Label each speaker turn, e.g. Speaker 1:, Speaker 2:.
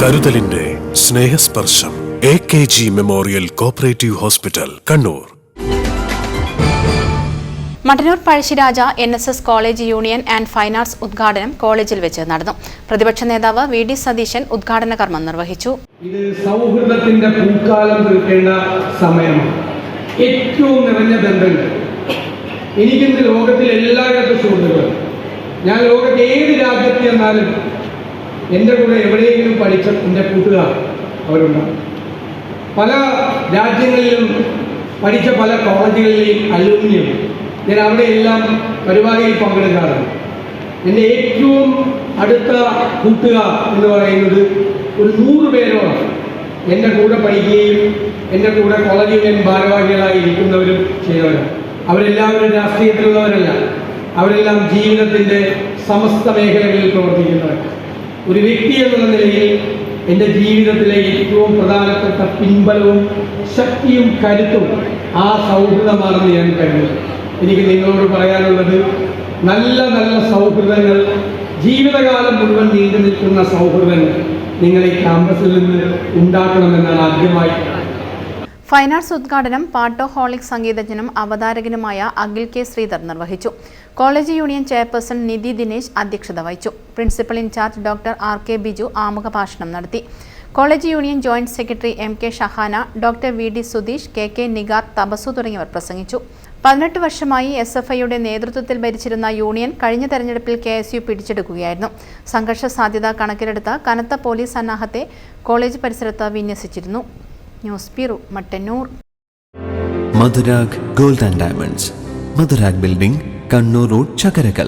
Speaker 1: കരുതലിന്റെ Snehasparsham A K G memorial cooperative hospital Kannur.
Speaker 2: Mattannur Pazhassiraja N S S college union and fine arts ഉദ്ഘാടനം കോളേജിൽ വെച്ച് നടന്നു. പ്രതിപക്ഷ നേതാവ് വി ഡി സതീശൻ ഉദ്ഘാടന കർമ്മം നിർവഹിച്ചു.
Speaker 3: ഇത് സൗഹൃദത്തിന്റെ പൂക്കാലം തീർക്കേണ്ട സമയമാണ്. ഏറ്റവും നിറഞ്ഞ ബന്ധങ്ങൾ എനിക്കിന്ന് ലോകത്തിൽ എല്ലായിടത്തും സുഹൃത്തുക്കൾ ഞാൻ ലോകത്തെ ഏത് രാജ്യത്ത് ചെന്നാലും എന്റെ കൂടെ എവിടെയെങ്കിലും പഠിച്ച എന്റെ കൂട്ടുകാർ അവരുണ്ടാവും പല രാജ്യങ്ങളിലും പഠിച്ച പല കോളേജുകളിലെയും അലൂമിനിയം ഞാൻ അവിടെയെല്ലാം പരിപാടിയിൽ പങ്കെടുക്കാറുണ്ട്. എന്റെ ഏറ്റവും അടുത്ത കൂട്ടുകാർ എന്ന് പറയുന്നത് ഒരു നൂറ് പേരോളം എന്റെ കൂടെ പഠിക്കുകയും എന്റെ കൂടെ കോളേജിൽ ഭാരവാഹികളായി ഇരിക്കുന്നവരും ചെയ്തവരാണ് അവരെല്ലാവരും രാഷ്ട്രീയത്തിലുള്ളവരല്ല. അവരെല്ലാം ജീവിതത്തിന്റെ സമസ്ത മേഖലകളിൽ പ്രവർത്തിക്കുന്നവർ ഒരു വ്യക്തി എന്നുള്ള നിലയിൽ എന്റെ ജീവിതത്തിലെ ഏറ്റവും പ്രധാനപ്പെട്ട പിൻബലവും ശക്തിയും കരുത്തും ആ സൗഹൃദമാണെന്ന് ഞാൻ കരുതുന്നു. എനിക്ക് നിങ്ങളോട് പറയാനുള്ളത് നല്ല നല്ല സൗഹൃദങ്ങൾ ജീവിതകാലം മുഴുവൻ നീണ്ടു നിൽക്കുന്ന സൗഹൃദങ്ങൾ നിങ്ങൾ ഈ ക്യാമ്പസിൽ നിന്ന് ഉണ്ടാക്കണമെന്നാണ് ആദ്യമായി
Speaker 2: ഫൈൻ ആർട്സ് ഉദ്ഘാടനം പാട്ടോഹോളിക് സംഗീതജ്ഞനും അവതാരകനുമായ അഖിൽ കെ ശ്രീധർ നിർവഹിച്ചു. College union chairperson Nidhi Dinesh അധ്യക്ഷത വഹിച്ചു. Principal in charge doctor R K Biju ആമുഖ ഭാഷണം നടത്തി. College union joint secretary M K Shahana doctor V D Sudheesh K K Nigar Thapasu തുടങ്ങിയവർ പ്രസംഗിച്ചു. പതിനെട്ട് വർഷമായി എസ് എഫ് ഐയുടെ നേതൃത്വത്തിൽ ഭരിച്ചിരുന്ന യൂണിയൻ കഴിഞ്ഞ തെരഞ്ഞെടുപ്പിൽ കെ എസ് യു പിടിച്ചെടുക്കുകയായിരുന്നു. സംഘർഷ സാധ്യത കണക്കിലെടുത്ത കനത്ത പോലീസ് സന്നാഹത്തെ കോളേജ് പരിസരത്ത് വിന്യസിച്ചിരുന്നു. News bureau Mattannur.
Speaker 4: Madhurag gold and diamonds. Madhurag building Kannur road Chakkarakkal.